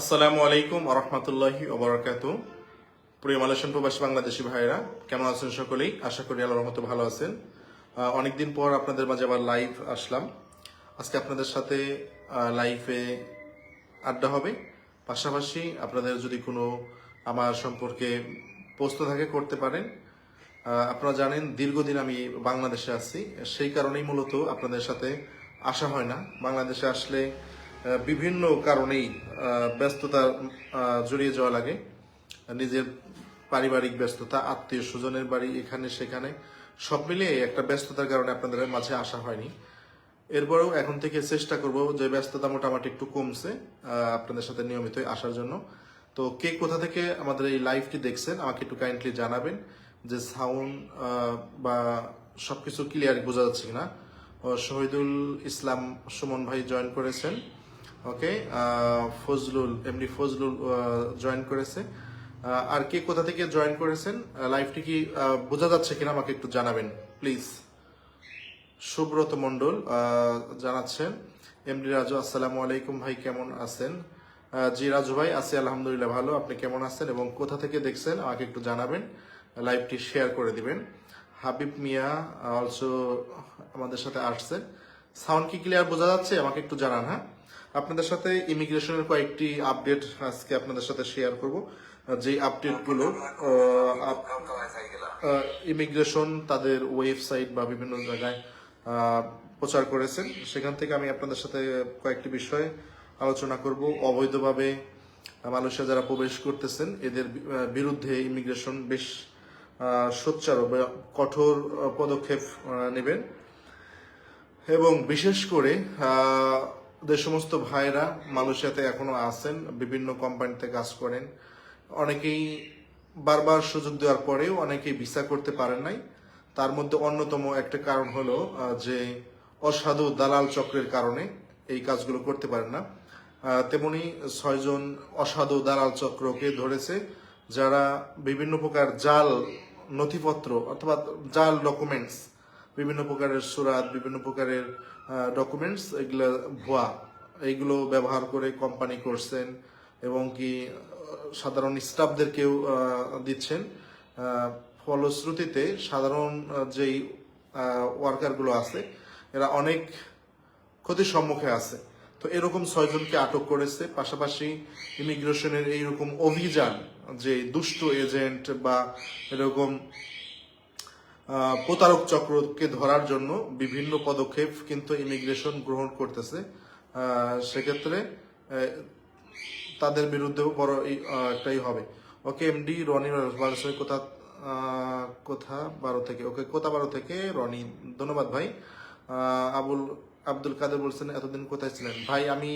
আসসালামু আলাইকুম আরহামতুল্লাহি ওবরাকাত প্রিয় মালয়েশিয়ান প্রবাসী বাংলাদেশি ভাইরা কেমন আছেন সকলেই? আশা করি আল্লাহর রহমতে ভালো আছেন। অনেকদিন পর আপনাদের মাঝে আবার লাইভ আসলাম। আজকে আপনাদের সাথে লাইভে আড্ডা হবে। পাশাপাশি আপনাদের যদি কোনো আমার সম্পর্কে প্রশ্ন থাকে, করতে পারেন। আপনারা জানেন দীর্ঘদিন আমি বাংলাদেশে আছি। সেই কারণেই মূলত আপনাদের সাথে আসা হয় না। বাংলাদেশে আসলে বিভিন্ন কারণেই ব্যস্ততা জড়িয়ে যাওয়া লাগে। নিজের পারিবারিক ব্যস্ততা, আত্মীয় স্বজনের বাড়ি এখানে সেখানে, সব মিলিয়ে একটা ব্যস্ততার কারণে আপনাদের মাঝে আসা হয়নি। এরপরেও এখন থেকে চেষ্টা করব যে ব্যস্ততা মোটামুটি একটু কমছে আপনাদের সাথে নিয়মিত আসার জন্য। তো কে কোথা থেকে আমাদের এই লাইভটি দেখছেন, আমাকে একটু কাইন্ডলি জানাবেন যে সাউন্ড বা সবকিছু ক্লিয়ার বোঝা যাচ্ছে কিনা। শহীদুল ইসলাম সুমন ভাই জয়েন করেছেন। ওকে ফজলুল এমনি ফজলুল জয়েন করেছে। আর কে কোথা থেকে জয়েন করেছেন? লাইভটি কি বোঝা যাচ্ছে কিনা আমাকে একটু জানাবেন প্লিজ সুব্রত মণ্ডল জানাচ্ছেন এমডি রাজু, আসসালামু আলাইকুম ভাই, কেমন আছেন? জি রাজু ভাই, আছি আলহামদুলিল্লাহ ভালো, আপনি কেমন আছেন এবং কোথা থেকে দেখছেন আমাকে একটু জানাবেন লাইভটি শেয়ার করে দিবেন। হাবিব মিয়া অলসো আমাদের সাথে আসছে। সাউন্ড কি ক্লিয়ার বোঝা যাচ্ছে? আমাকে একটু জানান হ্যাঁ? আপনাদের সাথে ইমিগ্রেশনের কয়েকটি আপডেট আজকে আপনাদের সাথে শেয়ার করব। যে আপডেটগুলো ইমিগ্রেশন তাদের ওয়েবসাইট বা বিভিন্ন জায়গায় প্রচার করেছেন। সেখান থেকে আমি আপনাদের সাথে কয়েকটি বিষয়ে আলোচনা করব। অবৈধভাবে মালয়েশিয়া যারা প্রবেশ করতেছেন, এদের বিরুদ্ধে ইমিগ্রেশন বেশ সোচ্চার কঠোর পদক্ষেপ নেবেন। এবং বিশেষ করে যে সমস্ত ভাইরা মালয়েশিয়াতে এখনও আছেন, বিভিন্ন কোম্পানিতে কাজ করেন, অনেকেই বারবার সুযোগ দেওয়ার পরেও অনেকেই ভিসা করতে পারেন নাই। তার মধ্যে অন্যতম একটা কারণ হলো যে অসাধু দালাল চক্রের কারণে এই কাজগুলো করতে পারেন না। তেমনি ছয়জন অসাধু দালাল চক্রকে ধরেছে, যারা বিভিন্ন প্রকার জাল, নথিপত্র অথবা জাল ডকুমেন্টস বিভিন্ন প্রকারের সুরাত, বিভিন্ন প্রকারের ডকুমেন্টস এগুলো ভুয়া। এইগুলো ব্যবহার করে কোম্পানি করছেন এবং কি সাধারণ স্টাফদেরকেও দিচ্ছেন। ফলশ্রুতিতে সাধারণ যেই ওয়ার্কারগুলো আছে, এরা অনেক ক্ষতির সম্মুখে আছে। তো এরকম ছয়জনকে আটক করেছে। পাশাপাশি ইমিগ্রেশনের এইরকম অভিযান, যে দুষ্ট এজেন্ট বা এরকম প্রতারক চক্রকে ধরার জন্য বিভিন্ন পদক্ষেপ কিন্তু ইমিগ্রেশন গ্রহণ করতেছে। সেক্ষেত্রে তাদের বিরুদ্ধেও বড় একটাই হবে। ওকে, এমডি রনি বারোশো কোথা কোথা বারো থেকে, ওকে, কোথা বারো থেকে? রনি, ধন্যবাদ ভাই। আবুল, আব্দুল কাদের বলছেন, এতদিন কোথায় ছিলেন? ভাই, আমি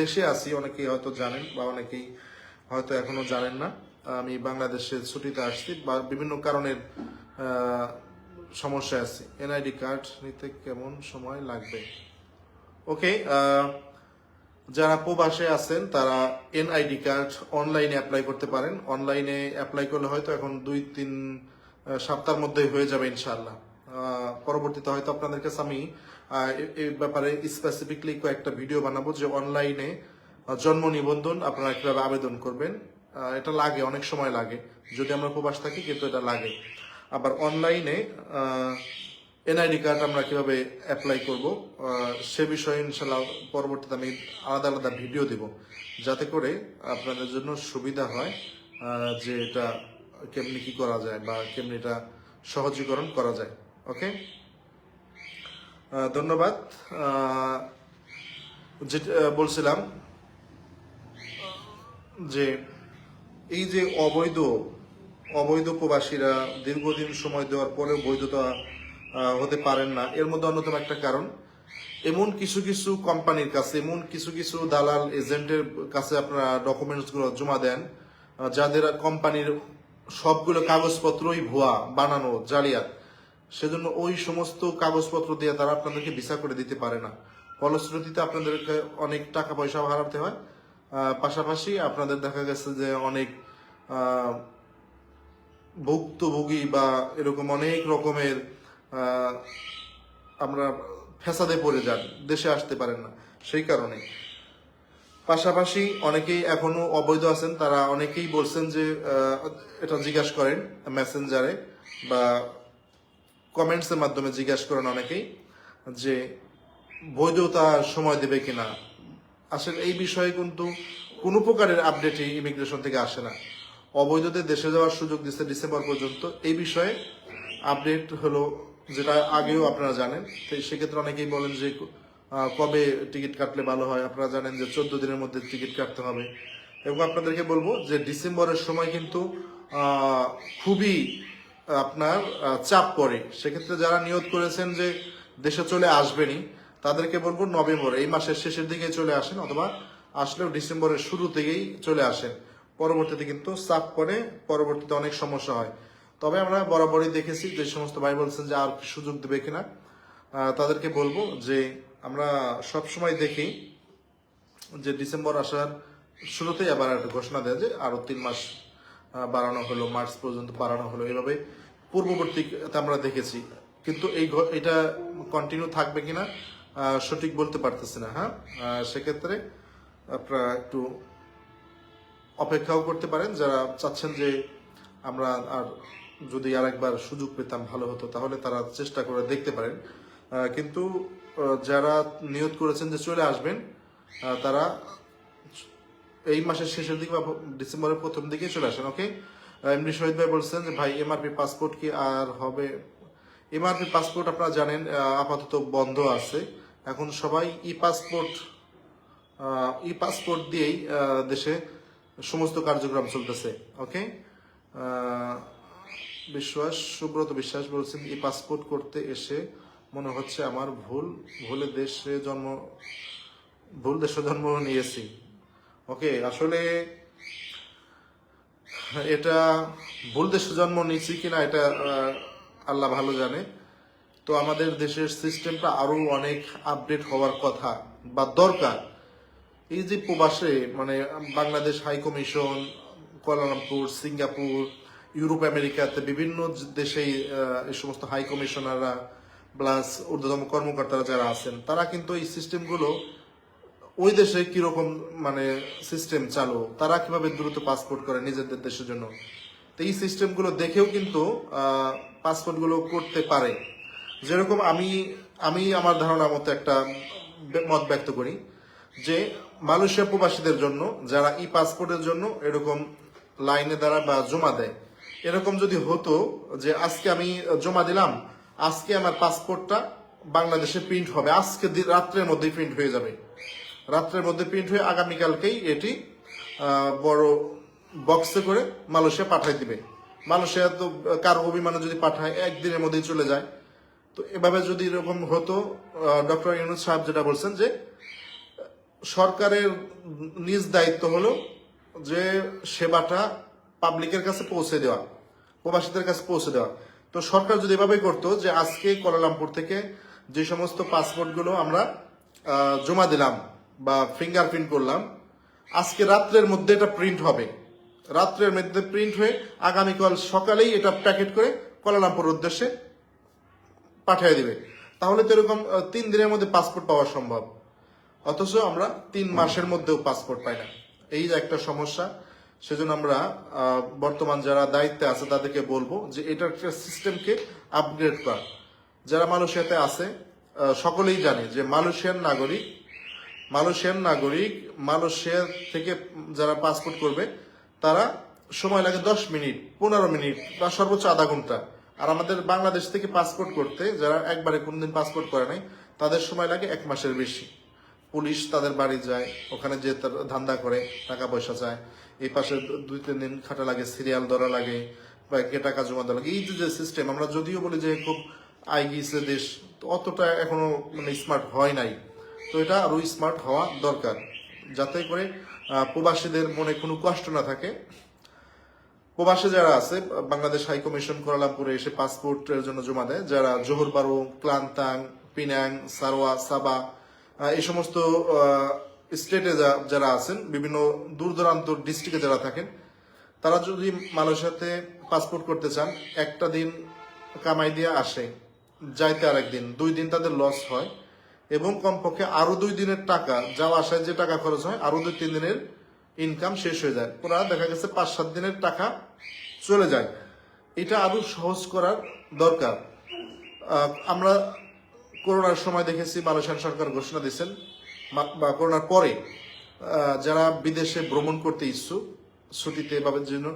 দেশে আছি, অনেকেই হয়তো জানেন বা অনেকেই হয়তো এখনও জানেন না। আমি বাংলাদেশে ছুটিতে আসছি, বা বিভিন্ন কারণের সমস্যা আছে। এনআইডি কার্ড নিতে কেমন সময় লাগবে? ওকে যারা প্রবাসে আছেন, তারা এনআইডি কার্ড অনলাইনে অ্যাপ্লাই করতে পারেন। অনলাইনে অ্যাপ্লাই করলে হয়তো এখন দুই, তিন সপ্তাহের মধ্যে হয়ে যাবে ইনশাল্লাহ পরবর্তীতে হয়তো আপনাদের কাছে আমি এই ব্যাপারে স্পেসিফিকলি কয়েকটা ভিডিও বানাবো যে অনলাইনে জন্ম নিবন্ধন আপনারা কীভাবে আবেদন করবেন। এটা লাগে, অনেক সময় লাগে। যদি আমরা প্রবাস থাকি, কিন্তু এটা লাগে। আবার অনলাইনে এনআইডি কার্ড আমরা কীভাবে অ্যাপ্লাই করব সে বিষয়ে ইনশাল্লাহ পরবর্তীতে আমি আলাদা আলাদা ভিডিও দেব, যাতে করে আপনাদের জন্য সুবিধা হয় যে এটা কেমনি কি করা যায় বা কেমনি এটা সহজীকরণ করা যায়, ওকে? ধন্যবাদ যেটা বলছিলাম যে এই যে অবৈধ অবৈধ প্রবাসীরা দীর্ঘদিন সময় দেওয়ার পরেও বৈধতা হতে পারেন না। এর মধ্যে অন্যতম একটা কারণ, এমন কিছু কিছু কোম্পানির কাছে, এমন কিছু কিছু দালাল এজেন্টের কাছে আপনারা ডকুমেন্টসগুলো জমা দেন যাদের কোম্পানির সবগুলো কাগজপত্রই ভুয়া, বানানো, জালিয়াত। সেজন্য ওই সমস্ত কাগজপত্র দিয়ে তারা আপনাদেরকে ভিসা করে দিতে পারে না। ফলশ্রুতিতে আপনাদেরকে অনেক টাকা পয়সা হারাতে হয়। পাশাপাশি আপনাদের দেখা গেছে যে অনেক ভুক্তভোগী বা এরকম অনেক রকমের আমরা ফ্যাসাদে পড়ে যান, দেশে আসতে পারেন না, সেই কারণে। পাশাপাশি অনেকেই এখনও অবৈধ আছেন, তারা অনেকেই বলছেন যে এটা জিজ্ঞাসা করেন মেসেঞ্জারে বা কমেন্টসের মাধ্যমে জিজ্ঞাসা করেন অনেকেই যে, বৈধতা সময় দেবে কিনা। আসলে এই বিষয়ে কিন্তু কোনো প্রকারের আপডেটই ইমিগ্রেশন থেকে আসে না। অবৈধদের দেশে যাওয়ার সুযোগ দিচ্ছে ডিসেম্বর পর্যন্ত। এই বিষয়ে আপডেট হলো যেটা আগেও আপনারা জানেন। সেক্ষেত্রে অনেকেই বলেন যে কবে টিকিট কাটলে ভালো হয়? আপনারা জানেন যে চোদ্দ দিনের মধ্যে টিকিট কাটতে হবে। এবং আপনাদেরকে বলব যে ডিসেম্বরের সময় কিন্তু খুবই, আপনার চাপ পড়ে। সেক্ষেত্রে যারা নিয়োগ করেছেন যে দেশে চলে আসবেনই, তাদেরকে বলব নভেম্বর, এই মাসের শেষের দিকে চলে আসেন অথবা আসলেও ডিসেম্বরের শুরু থেকেই চলে আসেন। পরবর্তীতে কিন্তু চাপ পড়ে পরবর্তীতে অনেক সমস্যা হয়। তবে আমরা বরাবরই দেখেছি যে সমস্ত ভাই বলছেন যে আর সুযোগ দেবে কিনা। তাদেরকে বলব যে আমরা সব সময় দেখি যে ডিসেম্বর আসার শুরুতেই আবার একটা ঘোষণা দেয় যে আরও তিন মাস বাড়ানো হলো, মার্চ পর্যন্ত বাড়ানো হলো। এভাবে পূর্ববর্তী আমরা দেখেছি। কিন্তু এই এটা কন্টিনিউ থাকবে কিনা সঠিক বলতে পারতেছি না হ্যাঁ? সেক্ষেত্রে আপনারা একটু অপেক্ষাও করতে পারেন। যারা চাচ্ছেন যে আমরা আর যদি আরেকবার সুযোগ পেতাম, ভালো হতো, তাহলে তারা চেষ্টা করে দেখতে পারেন। কিন্তু যারা নিয়োগ করেছেন যে চলে আসবেন তারা এই মাসের শেষের দিকে বা ডিসেম্বরের প্রথম দিকে চলে আসেন ওকে এমনি শহীদ ভাই বলছেন যে, ভাই, এমআরপি পাসপোর্ট কি আর হবে? এমআরপি পাসপোর্ট আপনারা জানেন আপাতত বন্ধ আছে। এখন সবাই ই পাসপোর্ট ই পাসপোর্ট দিয়েই দেশে সমস্ত কার্যক্রম চলতেছে ওকে বিশ্বাস, সুব্রত বিশ্বাস বলছেন, এই পাসপোর্ট করতে এসে মনে হচ্ছে আমার ভুল, ভুলে দেশে জন্ম, ভুল দেশে জন্ম নিয়েছি ওকে আসলে এটা ভুল দেশে জন্ম নিয়েছি কিনা এটা আল্লাহ ভালো জানে। তো আমাদের দেশের সিস্টেমটা আরও অনেক আপডেট হওয়ার কথা বা দরকার। এই যে প্রবাসে মানে Bangladesh high commission, Kuala Lumpur, Singapore, Europe, আমেরিকাতে বিভিন্ন দেশেই এই সমস্ত হাই কমিশনাররা প্লাস ঊর্ধ্বতম কর্মকর্তারা যারা আছেন, তারা কিন্তু এই সিস্টেমগুলো ওই দেশে কীরকম মানে সিস্টেম চালু, তারা কীভাবে দ্রুত পাসপোর্ট করে নিজেদের দেশের জন্য? তো এই সিস্টেমগুলো দেখেও কিন্তু পাসপোর্টগুলো করতে পারে। যেরকম আমি আমি আমার ধারণা মতো একটা মত ব্যক্ত করি যে মালয়েশিয়া প্রবাসীদের জন্য, যারা ই পাসপোর্টের জন্য এরকম লাইনে দ্বারা বা জমা দেয়। এরকম যদি হতো যে আজকে আমি জমা দিলাম, আজকে আমার পাসপোর্টটা বাংলাদেশে প্রিন্ট হবে, আজকে রাত্রের মধ্যেই প্রিন্ট হয়ে যাবে। রাত্রের মধ্যে প্রিন্ট হয়ে আগামীকালকেই এটি বড় বক্সে করে মালয়েশিয়া পাঠাই দিবে। মালয়েশিয়া তো, কারও অভিমানে যদি পাঠায়, একদিনের মধ্যেই চলে যায়। তো এভাবে যদি এরকম হতো ডক্টর ইউনুস সাহেব যেটা বলছেন যে সরকারের নিজ দায়িত্ব হলো যে সেবাটা পাবলিকের কাছে পৌঁছে দেওয়া, প্রবাসীদের কাছে পৌঁছে দেওয়া। তো সরকার যদি এভাবে করতো যে আজকে কোয়ালালামপুর থেকে যে সমস্ত পাসপোর্টগুলো আমরা জমা দিলাম বা ফিঙ্গারপ্রিন্ট করলাম, আজকে রাত্রের মধ্যে এটা প্রিন্ট হবে। রাত্রের মধ্যে প্রিন্ট হয়ে আগামীকাল সকালেই এটা প্যাকেট করে কোয়ালালামপুর উদ্দেশ্যে পাঠিয়ে দিবে। তাহলে তো এরকম তিন দিনের মধ্যে পাসপোর্ট পাওয়া সম্ভব। অথচ আমরা তিন মাসের মধ্যেও পাসপোর্ট পাই না। এই যে একটা সমস্যা, সেজন্য আমরা বর্তমান যারা দায়িত্বে আছে তাদেরকে বলব যে এটার একটা সিস্টেমকে আপগ্রেড করা। যারা মালয়েশিয়াতে আছে সকলেই জানে যে মালয়েশিয়ান নাগরিক মালয়েশিয়ান নাগরিক, মালয়েশিয়া থেকে যারা পাসপোর্ট করবে, তারা সময় লাগে দশ মিনিট, পনেরো মিনিট বা সর্বোচ্চ আধা ঘণ্টা। আর আমাদের বাংলাদেশ থেকে পাসপোর্ট করতে, যারা একবারে কোনদিন পাসপোর্ট করে নাই, তাদের সময় লাগে এক মাসের বেশি। পুলিশ তাদের বাড়ি যায়, ওখানে যে ধান্দা করে টাকা পয়সা চায়। এই পাশে দুই তিন দিন খাটা লাগে, সিরিয়াল ধরা লাগে, বা কে টাকা জমা দেওয়া লাগে। এই যে সিস্টেম আমরা যদিও বলি যে খুব আই গিয়েছে দেশ অতটা এখনও মানে স্মার্ট হয় নাই। তো এটা আরও স্মার্ট হওয়া দরকার, যাতে করে প্রবাসীদের মনে কোনো কষ্ট না থাকে। প্রবাসে যারা আছে, বাংলাদেশ হাই কমিশন কোয়ালালামপুরে এসে পাসপোর্টের জন্য জমা দেয়। যারা জোহর বারো ক্লান্তাং, পিনাং, সারোয়া, সাবা এই সমস্ত স্টেটে যারা আছেন, বিভিন্ন দূর দূরান্ত ডিস্ট্রিক্টে যারা থাকেন, তারা যদি মালয়েশিয়াতে পাসপোর্ট করতে চান, একটা দিন কামাই দিয়ে আসে, যাইতে আর একদিন দুই দিন তাদের লস হয়, এবং কমপক্ষে আরও দুই দিনের টাকা যাওয়া আসায় যে টাকা খরচ হয়, আরও দুই তিন দিনের ইনকাম শেষ হয়ে যায়। ওরা দেখা গেছে পাঁচ সাত দিনের টাকা চলে যায়। এটা আরও সহজ করার দরকার। আমরা করোনার সময় দেখেছি মালয়েশিয়ান সরকার ঘোষণা দিয়েছেন বা করোনার পরে যারা বিদেশে ভ্রমণ করতে ইচ্ছুক, ছুটিতে বা জন্য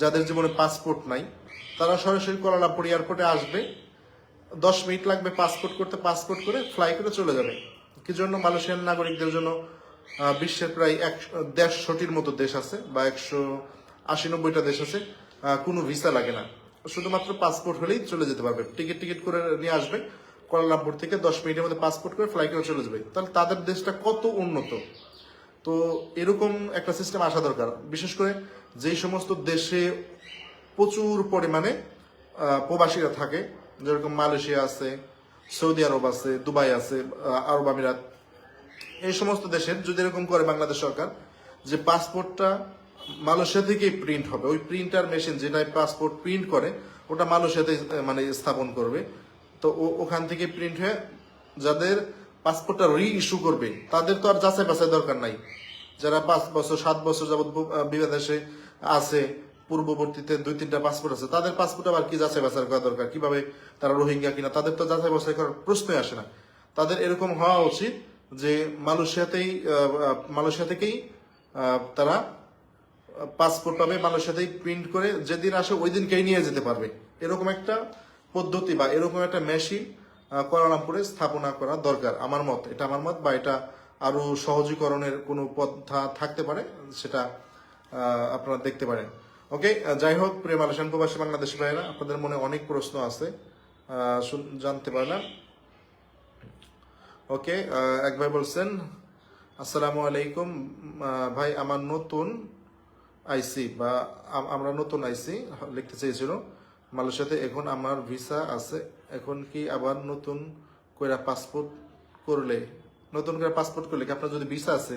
যাদের জীবনে পাসপোর্ট নাই, তারা সরাসরি কোয়ালালামপুর এয়ারপোর্টে আসবে, দশ মিনিট লাগবে পাসপোর্ট করতে পাসপোর্ট করে ফ্লাই করে চলে যাবে। কি জন্য? মালয়েশিয়ান নাগরিকদের জন্য বিশ্বের প্রায় এক দেড়শোটির মতো দেশ আছে, বা একশো আশি নব্বইটা দেশ আছে কোনো ভিসা লাগে না। শুধুমাত্র পাসপোর্ট হলেই চলে যেতে পারবে। টিকিট টিকিট করে নিয়ে আসবে। কোয়ালালামপুর থেকে দশ মিনিটের মধ্যে পাসপোর্ট করে ফ্লাই করে চলে যাবে। তাহলে তাদের দেশটা কত উন্নত? তো এরকম একটা সিস্টেম আসা দরকার। বিশেষ করে যেই সমস্ত দেশে প্রচুর পরিমাণে প্রবাসীরা থাকে, যেরকম মালয়েশিয়া আছে, সৌদি আরব আছে, দুবাই আছে আরব আমিরাত। এই সমস্ত দেশের যদি এরকম করে বাংলাদেশ সরকার, যে পাসপোর্টটা মালয়েশিয়া থেকেই প্রিন্ট হবে। ওই প্রিন্টার মেশিন যেটাই পাসপোর্ট প্রিন্ট করে, ওটা মালয়েশিয়াতে মানে স্থাপন করবে। তো ওখান থেকে প্রিন্ট হয়ে যাদের পাসপোর্টটা রি ইস্যু করবে তাদের তো আর যাচাই বাছাই দরকার নাই। যারা পাঁচ বছর সাত বছর যাবৎ বু- আহ, বিদেশে আছে পূর্ববর্তীতে দুই তিনটা পাসপোর্ট আছে তাদের পাসপোর্ট আবার কি যাচাই বাছাই করা দরকার? কীভাবে তারা রোহিঙ্গা কিনা? তাদের তো যাচাই বাছাই করার প্রশ্নই আসে না। তাদের এরকম হওয়া উচিত যে মালয়েশিয়াতেই মালয়েশিয়া থেকেই তারা পাসপোর্ট পাবে মালয়েশিয়াতেই প্রিন্ট করে যেদিন আসে ওই দিনকেই নিয়ে যেতে পারবে। এরকম একটা পদ্ধতি বা এরকম একটা মেশিন কোয়ালালামপুরে স্থাপনা করা দরকার আমার মত। এটা আমার মত বা এটা আরও সহজীকরণের কোনো পন্থা থাকতে পারে সেটা আপনারা দেখতে পারেন। ওকে যাই হোক, প্রিয় মালয়েশিয়ান প্রবাসী বাংলাদেশি ভাইয়েরা, আপনাদের মনে অনেক প্রশ্ন আছে জানতে পারলাম। ওকে এক ভাই বলছেন, আসসালামু আলাইকুম ভাই, আমার নতুন আইসি বা আমরা নতুন আইসি, লিখতে চেয়েছিল। মালয়েশিয়াতে এখন আমার ভিসা আছে। এখন কি আবার নতুন করে পাসপোর্ট করলে, নতুন করে পাসপোর্ট করলে কি আপনার যদি ভিসা আছে,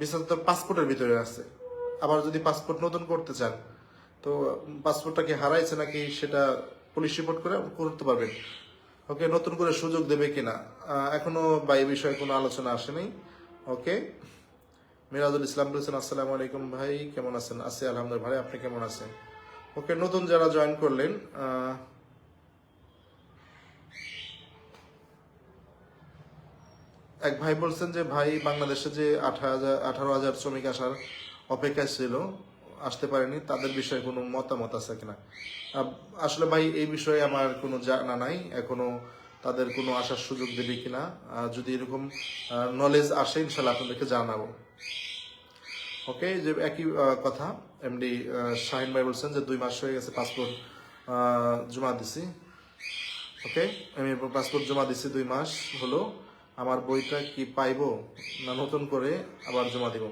ভিসা তো পাসপোর্টের ভিতরে আছে। আবার যদি পাসপোর্ট নতুন করতে চান, তো পাসপোর্টটা কি হারাইছে নাকি সেটা পুলিশ রিপোর্ট করে করতে পারবেন ওকে, নতুন করে সুযোগ দেবে কিনা? এখনও বা এই বিষয়ে কোনো আলোচনা আসেনি। ওকে, মিরাজুল ইসলাম বলেছেন, আসসালামু আলাইকুম ভাই, কেমন আছেন? আছি, আলহামদুলিল্লাহ ভাই, আপনি কেমন আছেন? ওকে, নতুন যারা জয়েন করলেন এক ভাই বলছেন যে, ভাই, বাংলাদেশে যে আঠারো হাজার শ্রমিক আসার অপেক্ষায় ছিল, আসতে পারেনি, তাদের বিষয়ে কোনো মতামত আছে কিনা? আসলে ভাই, এই বিষয়ে আমার কোনো জানা নাই, এখনও তাদের কোনো আসার সুযোগ দেবে কিনা। যদি এরকম নলেজ আসে ইনশাল্লাহ আপনাদেরকে জানাব। ওকে যে একই কথা। এমডি শাহিন ভাই বলছেন যে দুই মাস হয়ে গেছে পাসপোর্ট জমা দিছি। ওকে আমি পাসপোর্ট জমা দিছি দুই মাস হলো। আমার বইটা কি পাইবো না নতুন করে আবার জমা দিব?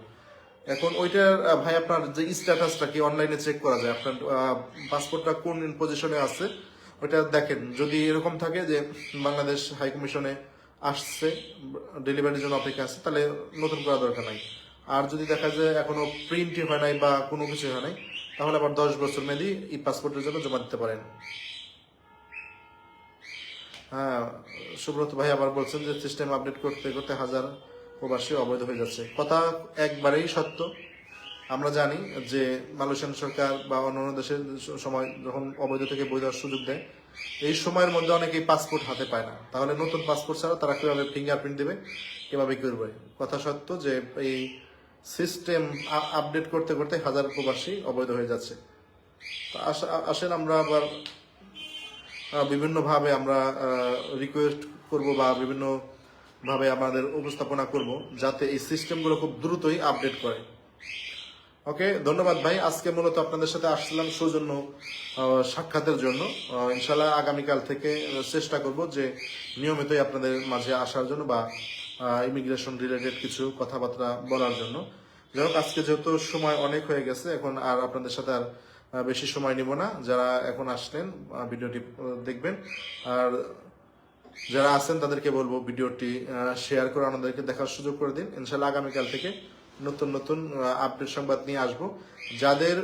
এখন ওইটার ভাই আপনার যে স্ট্যাটাসটা কি অনলাইনে চেক করা যায়? আপনার পাসপোর্টটা কোন পজিশনে আছে? ওইটা দেখেন। যদি এরকম থাকে যে বাংলাদেশ হাই কমিশনে আসছে, ডেলিভারির জন্য অপেক্ষা আছে, তাহলে নতুন করা দরকার নাই। আর যদি দেখা যায় এখনও প্রিন্টই হয় নাই বা কোনো কিছু হয় নাই, তাহলে আবার দশ বছর মেয়াদি ই পাসপোর্টের জন্য জমা দিতে পারেন। হ্যাঁ সুব্রত ভাই আবার বলছেন যে সিস্টেম আপডেট করতে করতে হাজার প্রবাসী অবৈধ হয়ে যাচ্ছে। কথা একবারেই সত্য। আমরা জানি যে মালয়েশিয়ান সরকার বা অন্যান্য দেশের সময় যখন অবৈধ থেকে বৈধ সুযোগ দেয়, এই সময়ের মধ্যে অনেকেই পাসপোর্ট হাতে পায় না। তাহলে নতুন পাসপোর্ট ছাড়া তারা কীভাবে ফিঙ্গারপ্রিন্ট দেবে, কীভাবে করবে? কথা সত্য যে এই সিস্টেম আপডেট করতে করতে হাজার প্রবাসী অবৈধ হয়ে যাচ্ছে। আসেন আমরা আবার বিভিন্নভাবে আমরা রিকোয়েস্ট করব বা বিভিন্ন ভাবে আমাদের উপস্থাপনা করব যাতে এই সিস্টেমগুলো খুব দ্রুতই আপডেট করে। ওকে, ধন্যবাদ ভাই। আজকে মূলত আপনাদের সাথে আসছিলাম সৌজন্য সাক্ষাতের জন্য। ইনশাল্লাহ আগামীকাল থেকে চেষ্টা করব যে নিয়মিতই আপনাদের মাঝে আসার জন্য বা ইমিগ্রেশন রিলেটেড কিছু কথাবার্তা বলার জন্য। যাই হোক, আজকে যেহেতু সময় অনেক হয়ে গেছে, এখন আর আপনাদের সাথে আর বেশি সময় নিব না। যারা এখন আসলেন ভিডিওটি দেখবেন। আর যারা আছেন, তাদেরকে বলব ভিডিওটি শেয়ার করে আমাদেরকে দেখার সুযোগ করে দিন। ইনশাল্লাহ আগামীকাল থেকে নতুন নতুন আপডেট সংবাদ নিয়ে আসব। যাদের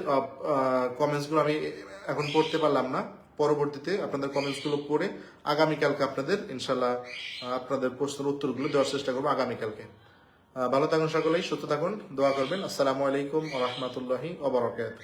কমেন্টসগুলো আমি এখন পড়তে পারলাম না পরবর্তীতে আপনাদের কমেন্টসগুলো পড়ে আগামীকালকে আপনাদের ইনশাল্লাহ আপনাদের প্রশ্নের উত্তরগুলো দেওয়ার চেষ্টা করব আগামীকালকে। ভালো থাকুন সকলেই, সুস্থ থাকুন, দোয়া করবেন। আসসালামু আলাইকুম রহমতুল্লাহি ওবরাকাত